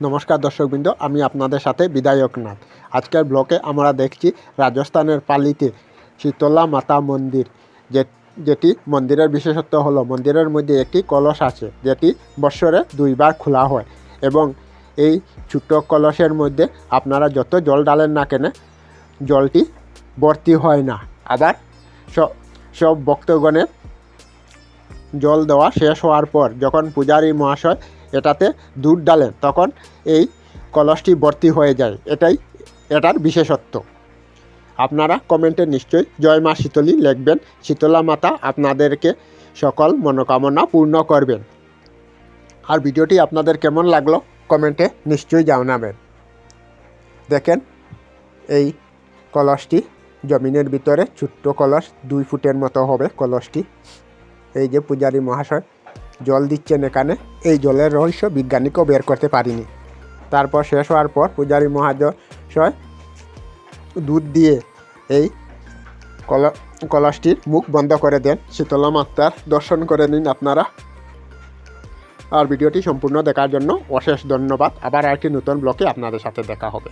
নমস্কার দর্শকবৃন্দ, আমি আপনাদের সাথে বিদায়কনাথ আজকের ব্লকে আমরা দেখছি রাজস্থানের পালিতে শীতলা মাতা মন্দির, যে, যেটি মন্দিরের বিশেষত্ব হলো, মন্দিরের মধ্যে একটি কলস আছে, যেটি বৎসরে দুইবার খোলা হয় এবং এই ছোট্ট কলসের মধ্যে আপনারা যত জল ডালেন না কেন, জলটি ভর্তি হয় না। আবার সব সব ভক্তগণের জল দেওয়া শেষ হওয়ার পর, যখন পূজারী মহাশয় এটাতে দুধ ডালেন তখন এই কলসটি ভর্তি হয়ে যায়। এটাই এটার বিশেষত্ব। আপনারা কমেন্টে নিশ্চয়ই জয় মা শীতলী লিখবেন। শীতলা মাতা আপনাদেরকে সকল মনোকামনা পূর্ণ করবেন। আর ভিডিওটি আপনাদের কেমন লাগল কমেন্টে নিশ্চয়ই জানাবেন। দেখেন এই কলসটি জমিনের ভিতরে ছোট্ট কলস, দুই ফুটের মতো হবে কলসটি। এই যে পূজারী মহাশয় জল দিচ্ছেন এখানে। এই জলের রহস্য বিজ্ঞানীকেও বের করতে পারিনি। তারপর শেষ হওয়ার পর পূজারী মহাজয় দুধ দিয়ে এই কল কলসটির মুখ বন্ধ করে দেন। শীতলা মাতার দর্শন করে নিন আপনারা। আর ভিডিওটি সম্পূর্ণ দেখার জন্য অশেষ ধন্যবাদ। আবার আরেকটি নতুন ব্লকে আপনাদের সাথে দেখা হবে।